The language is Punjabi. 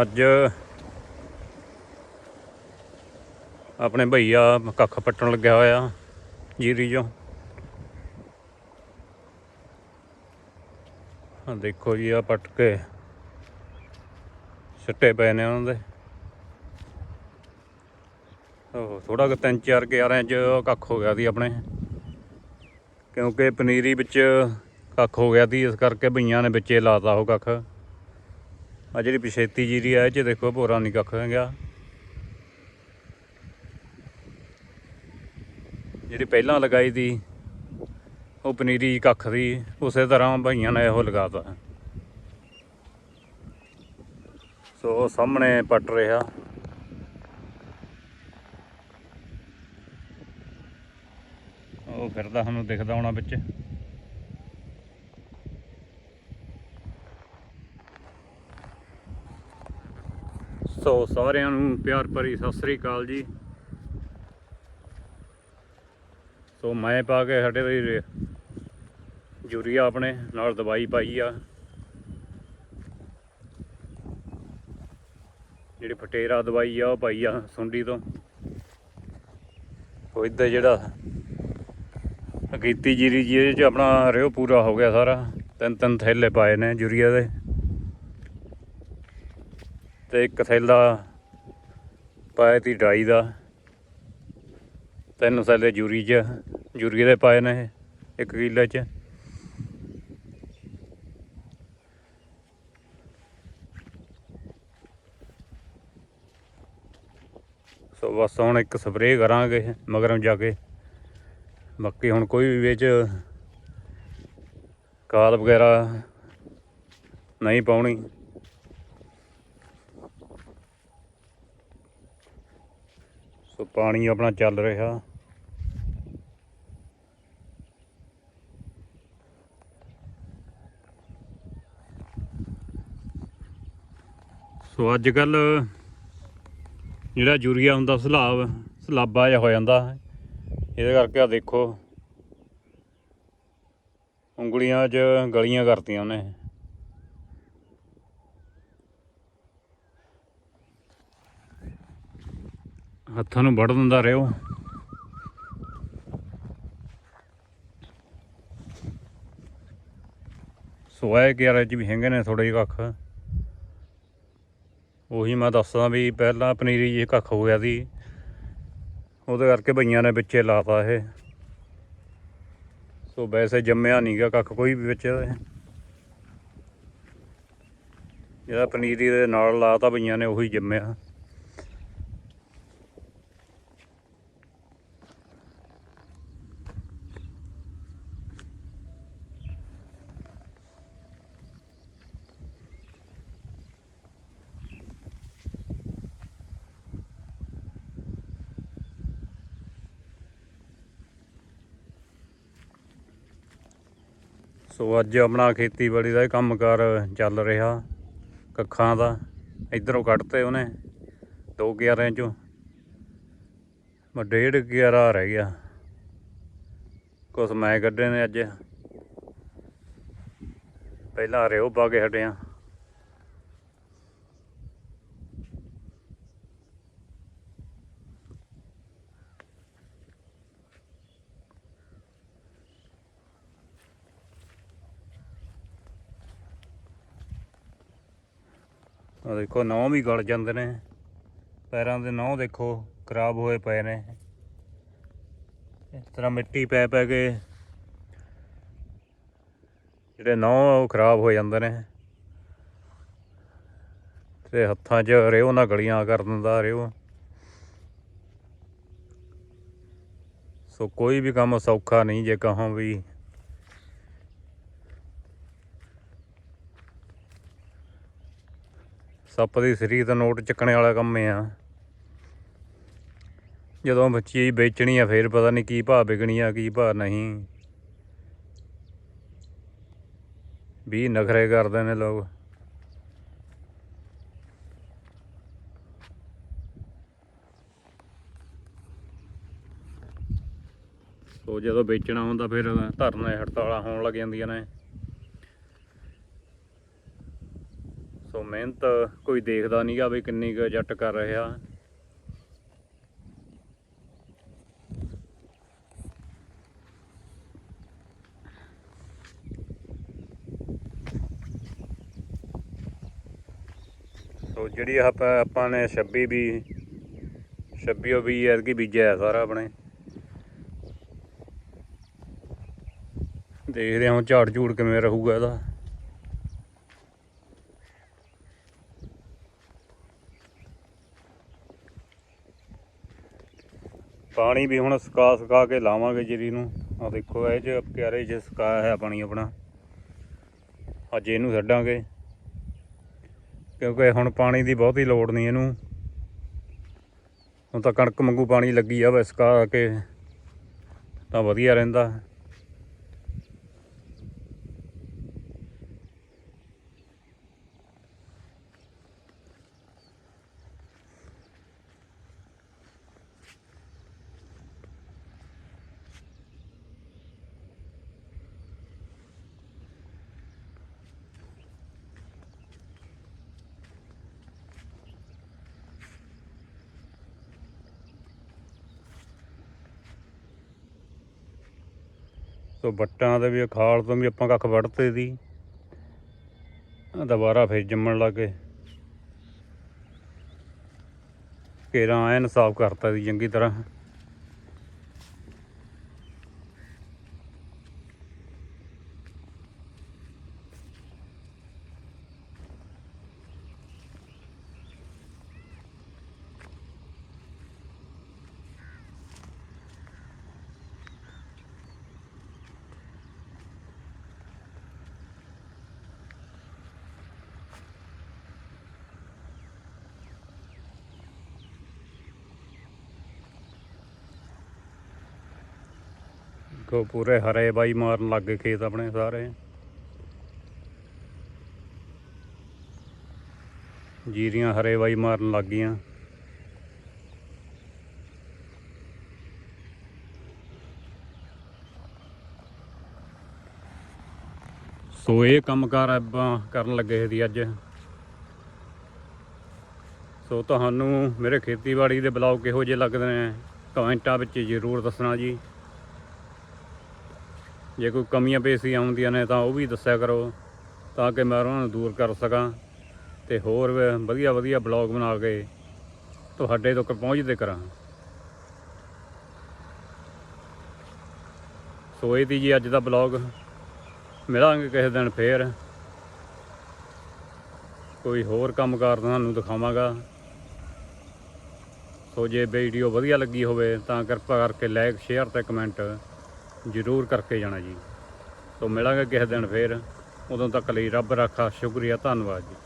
ਅੱਜ ਆਪਣੇ ਭਈਆ ਕੱਖ ਪੱਟਣ ਲੱਗਿਆ ਹੋਇਆ, ਜੀਰੀ ਚੋਂ। ਆ ਦੇਖੋ ਜੀ ਆ ਪੱਟ ਕੇ ਛੱਟੇ ਪਏ ਨੇ ਉਹਨਾਂ ਦੇ। ਉਹ ਥੋੜਾ ਕਿ ਤਿੰਨ ਚਾਰ ਗਿਆਰਾਂ ਚ ਕੱਖ ਹੋ ਗਿਆ ਸੀ ਆਪਣੇ। ਕਿਉਂਕਿ ਪਨੀਰੀ ਵਿੱਚ ਕੱਖ ਹੋ ਗਿਆ ਸੀ, ਇਸ ਕਰਕੇ ਭਈਆਂ ਨੇ ਵਿੱਚੇ ਲਾਤਾ ਉਹ ਕੱਖ। ਆ ਜਿਹੜੀ ਪਛੇਤੀ ਜੀਰੀ ਆ ਇਹ ਚ ਦੇਖੋ ਭੋਰਾ ਨਹੀਂ ਕੱਖ ਗਿਆ ਜਿਹੜੀ ਪਹਿਲਾਂ ਲਗਾਈ ਦੀ, ਉਹ ਪਨੀਰੀ ਕੱਖ ਦੀ, ਉਸੇ ਤਰ੍ਹਾਂ ਭਾਈਆਂ ਨੇ ਇਹੋ ਲਗਾਤਾ। ਸੋ ਉਹ ਸਾਹਮਣੇ ਪੱਟ ਰਿਹਾ। ਉਹ ਫਿਰਦਾ ਸਾਨੂੰ ਦਿਖਦਾ ਹੋਣਾ ਵਿੱਚ। ਸੋ ਸਾਰਿਆਂ ਨੂੰ ਪਿਆਰ ਭਰੀ ਸਤਿ ਸ੍ਰੀ ਅਕਾਲ ਜੀ। ਸੋ ਮੈਂ ਪਾ ਕੇ ਸਾਡੇ ਦੀ ਯੂਰੀਆ ਆਪਣੇ ਨਾਲ ਦਵਾਈ ਪਾਈ ਆ। ਜਿਹੜੀ ਫਟੇਰਾ ਦਵਾਈ ਆ, ਉਹ ਪਾਈ ਆ ਸੁੰਡੀ ਤੋਂ। ਉਹ ਇੱਧਰ ਜਿਹੜਾ ਅਗੀਤੀ ਜੀਰੀ ਜੀ ਚ ਆਪਣਾ ਰਿਓ ਪੂਰਾ ਹੋ ਗਿਆ ਸਾਰਾ। ਤਿੰਨ ਤਿੰਨ ਥੈਲੇ ਪਾਏ ਨੇ ਯੂਰੀਆ ਦੇ। ਤੇ ਇੱਕ ਥੈਲਾ ਪਾਇਆ ਤੀ ਡਾਈ ਦਾ। ਤਿੰਨ ਥੈਲੇ ਯੂਰੀ ਚ ਯੂਰੀਆ ਦੇ ਪਾਏ ਨੇ ਇੱਕ ਕਿੱਲੇ ਚ। ਸੋ ਬਸ ਹੁਣ ਇੱਕ ਸਪਰੇਅ ਕਰਾਂਗੇ, ਮਗਰੋਂ ਜਾ ਕੇ। ਬਾਕੀ ਹੁਣ ਕੋਈ ਵੀ ਵਿੱਚ ਖਾਦ ਵਗੈਰਾ ਨਹੀਂ ਪਾਉਣੀ। ਸੋ ਪਾਣੀ ਆਪਣਾ ਚੱਲ ਰਿਹਾ। ਸੋ ਅੱਜ ਕੱਲ ਜਿਹੜਾ ਯੂਰੀਆ ਹੁੰਦਾ, ਸਲਾਬ, ਸਲਾਬਾ ਜਿਹਾ ਹੋ ਜਾਂਦਾ। ਇਹਦੇ ਕਰਕੇ ਆ ਦੇਖੋ, ਉਂਗਲੀਆਂ 'ਚ ਗਲੀਆਂ ਕਰਤੀਆਂ ਉਹਨੇ। ਹੱਥਾਂ ਨੂੰ ਵੜ ਦਿੰਦਾ ਰਿਓ ਸੋਇਆ ਕਿਆਰੇ 'ਚ ਵੀ ਹੈਗੇ ਨੇ ਥੋੜੇ ਜਿਹੇ ਕੱਖ। ਉਹੀ ਮੈਂ ਦੱਸਦਾ ਵੀ ਪਹਿਲਾਂ ਪਨੀਰੀ ਜੀ ਕੱਖ ਹੋ ਗਿਆ ਸੀ। ਉਹਦੇ ਕਰਕੇ ਭਈਆਂ ਨੇ ਵਿੱਚੇ ਲਾਤਾ ਇਹ। ਸੋ ਵੈਸੇ ਜੰਮਿਆ ਨਹੀਂਗਾ ਕੱਖ ਕੋਈ ਵੀ ਵਿੱਚ। ਜਿਹੜਾ ਪਨੀਰੀ ਦੇ ਨਾਲ ਲਾਤਾ ਭਈਆਂ ਨੇ ਉਹੀ ਜੰਮਿਆ। ਸੋ ਅੱਜ ਆਪਣਾ ਖੇਤੀਬਾੜੀ ਦਾ ਇਹ ਕੰਮਕਾਰ ਚੱਲ ਰਿਹਾ, ਕੱਖਾਂ ਦਾ, ਇਧਰੋਂ ਕੱਢਤੇ ਉਹਨੇ, ਦੋ ਗਿਆਰਾਂ ਚੋਂ। ਮੈਂ ਡੇਢ ਗਿਆਰਾ ਰਹਿ ਗਿਆ। ਕੁਛ ਮੈਂ ਕੱਢੇ ਨੇ ਅੱਜ। ਪਹਿਲਾਂ ਰਿਓ ਪਾ ਕੇ ਹਟਿਆ। ਆ ਦੇਖੋ ਨੌ ਵੀ ਗਲ ਜਾਂਦੇ ਨੇ। ਪੈਰਾਂ ਦੇ ਨੌ ਦੇਖੋ, ਖਰਾਬ ਹੋਏ ਪਏ ਨੇ। ਇਸ ਤਰ੍ਹਾਂ ਮਿੱਟੀ ਪੈ ਪੈ ਕੇ ਜਿਹੜੇ ਨੌ ਉਹ ਖਰਾਬ ਹੋ ਜਾਂਦੇ ਨੇ। ਤੇ ਹੱਥਾਂ 'ਚ ਰਿਓ ਨਾਲ ਗਲੀਆਂ ਕਰ ਦਿੰਦਾ ਰਿਓ ਸੋ ਕੋਈ ਵੀ ਕੰਮ ਸੌਖਾ ਨਹੀਂ, ਜੇ ਕਹਾਂ ਵੀ ਸੱਪ ਦੀ ਸਰੀ ਤਾਂ ਨੋਟ ਚੱਕਣੇ ਵਾਲਾ ਕੰਮ ਆ। ਜਦੋਂ ਬੱਚੀ ਵੇਚਣੀ ਆ, ਫੇਰ ਪਤਾ ਨਹੀਂ ਕੀ ਭਾਅ ਵਿਕਣੀ ਆ, ਕੀ ਭਾਅ ਨਹੀਂ। ਵੀ ਨਖਰੇ ਕਰਦੇ ਨੇ ਲੋਕ। ਸੋ ਜਦੋਂ ਵੇਚਣਾ ਹੁੰਦਾ, ਫਿਰ ਧਰਨੇ ਹੜਤਾਲਾਂ ਹੋਣ ਲੱਗ ਜਾਂਦੀਆਂ ਨੇ। ਸੋ ਮਿਹਨਤ ਕੋਈ ਦੇਖਦਾ ਨਹੀਂਗਾ ਵੀ ਕਿੰਨੀ ਕੁ ਜੱਟ ਕਰ ਰਿਹਾ। ਸੋ ਜਿਹੜੀ ਆਪਾਂ ਆਪਾਂ ਨੇ 26 ਵੀ 26 ਵੀ ਐਤਕੀ ਬੀਜਿਆ ਸਾਰਾ ਆਪਣੇ। ਦੇਖਦੇ ਹਾਂ ਝਾੜ ਝੂੜ ਕਿਵੇਂ ਰਹੂਗਾ ਇਹਦਾ। ਪਾਣੀ ਵੀ ਹੁਣ ਸੁਕਾ ਸੁਕਾ ਕੇ ਲਾਵਾਂਗੇ ਜੀਰੀ ਨੂੰ। ਆ ਦੇਖੋ, ਇਹ ਚ ਪਿਆਰੇ ਚ ਸੁਕਾਇਆ ਹੈ ਪਾਣੀ ਆਪਣਾ। ਅੱਜ ਇਹਨੂੰ ਛੱਡਾਂਗੇ। ਕਿਉਂਕਿ ਹੁਣ ਪਾਣੀ ਦੀ ਬਹੁਤੀ ਲੋੜ ਨਹੀਂ ਇਹਨੂੰ। ਹੁਣ ਤਾਂ ਕਣਕ ਮੰਗੂ ਪਾਣੀ ਲੱਗੀ ਆ ਬਸ ਸੁਕਾ ਕੇ, ਤਾਂ ਵਧੀਆ ਰਹਿੰਦਾ। ਸੋ ਵੱਟਾਂ ਦੇ ਵੀ ਖਾਲ ਤੋਂ ਵੀ ਆਪਾਂ ਕੱਖ ਵੱਢਤੇ ਦੀ। ਦੁਬਾਰਾ ਫਿਰ ਜੰਮਣ ਲੱਗੇ। ਕੇਰਾਂ ਐਨ ਸਾਫ਼ ਕਰਤਾ ਦੀ, ਚੰਗੀ ਤਰ੍ਹਾਂ। ਦੇਖੋ ਪੂਰੇ ਹਰੇ ਬਾਈ ਮਾਰਨ ਲੱਗ ਗਏ ਖੇਤ ਆਪਣੇ ਸਾਰੇ। ਜੀਰੀਆਂ ਹਰੇ ਬਾਈ ਮਾਰਨ ਲੱਗ ਗਈਆਂ। ਸੋ ਇਹ ਕੰਮਕਾਰ ਆਪਾਂ ਕਰਨ ਲੱਗੇ ਸੀ ਅੱਜ। ਸੋ ਤੁਹਾਨੂੰ ਮੇਰੇ ਖੇਤੀਬਾੜੀ ਦੇ ਬਲੌਗ ਕਿਹੋ ਜਿਹੇ ਲੱਗਦੇ ਨੇ, ਕਮੈਂਟਾਂ ਵਿੱਚ ਜ਼ਰੂਰ ਦੱਸਣਾ ਜੀ। ਜੇ ਕੋਈ ਕਮੀਆਂ ਪੇਸ਼ੀ ਆਉਂਦੀਆਂ ਨੇ ਤਾਂ ਉਹ ਵੀ ਦੱਸਿਆ ਕਰੋ, ਤਾਂ ਕਿ ਮੈਂ ਉਹਨਾਂ ਨੂੰ ਦੂਰ ਕਰ ਸਕਾਂ ਤੇ ਹੋਰ ਵਧੀਆ ਵਧੀਆ ਬਲੌਗ ਬਣਾ ਕੇ ਤੁਹਾਡੇ ਤੱਕ ਪਹੁੰਚਦੇ ਕਰਾਂ। ਸੋ ਇਹ ਤੀ ਜੀ ਅੱਜ ਦਾ ਬਲੌਗ। ਮਿਲਾਂਗੇ ਕਿਸੇ ਦਿਨ ਫੇਰ। ਕੋਈ ਹੋਰ ਕੰਮਕਾਰ ਤੁਹਾਨੂੰ ਦਿਖਾਵਾਂਗਾ। ਸੋ ਜੇ ਵੀਡੀਓ ਵਧੀਆ ਲੱਗੀ ਹੋਵੇ ਤਾਂ ਕਿਰਪਾ ਕਰਕੇ ਲਾਈਕ ਸ਼ੇਅਰ ਤੇ ਕਮੈਂਟ ਜ਼ਰੂਰ ਕਰਕੇ ਜਾਣਾ ਜੀ। ਸੋ ਮਿਲਾਂਗੇ ਕਿਸੇ ਦਿਨ ਫੇਰ। ਉਦੋਂ ਤੱਕ ਲਈ ਰੱਬ ਰਾਖਾ, ਸ਼ੁਕਰੀਆ, ਧੰਨਵਾਦ ਜੀ।